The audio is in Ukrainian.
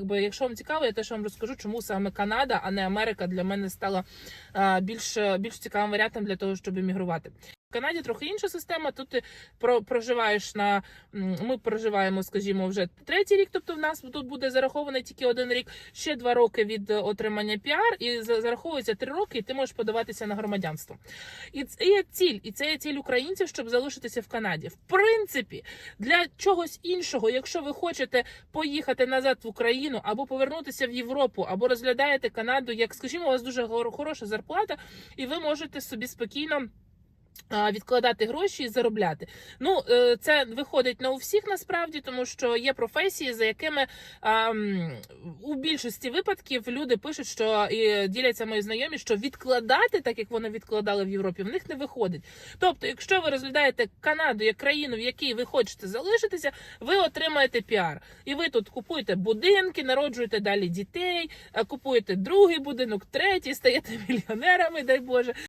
Якби, якщо вам цікаво, я теж вам розкажу, чому саме Канада, а не Америка для мене стала більш, більш цікавим варіантом для того, щоб емігрувати. В Канаді трохи інша система. Тут ти про проживаєш на ми проживаємо, скажімо, вже третій рік. Тобто в нас тут буде зарахований тільки один рік, ще два роки від е, отримання піар, і зараховується три роки, і ти можеш подаватися на громадянство. І це є ціль, і це є ціль українців, щоб залишитися в Канаді. В принципі, для чогось іншого, якщо ви хочете поїхати назад в Україну або повернутися в Європу, або розглядаєте Канаду, як скажімо, у вас дуже хороша зарплата, і ви можете собі спокійно. Відкладати гроші і заробляти. Ну е, це виходить не у всіх насправді, тому що є професії, за якими а, м, у більшості випадків люди пишуть, що і діляться мої знайомі, що відкладати, так як вони відкладали в Європі, в них не виходить. Тобто, якщо ви розглядаєте Канаду як країну, в якій ви хочете залишитися, ви отримаєте піар. І ви тут купуєте будинки, народжуєте далі дітей, е, купуєте другий будинок, третій, стаєте мільйонерами, дай Боже.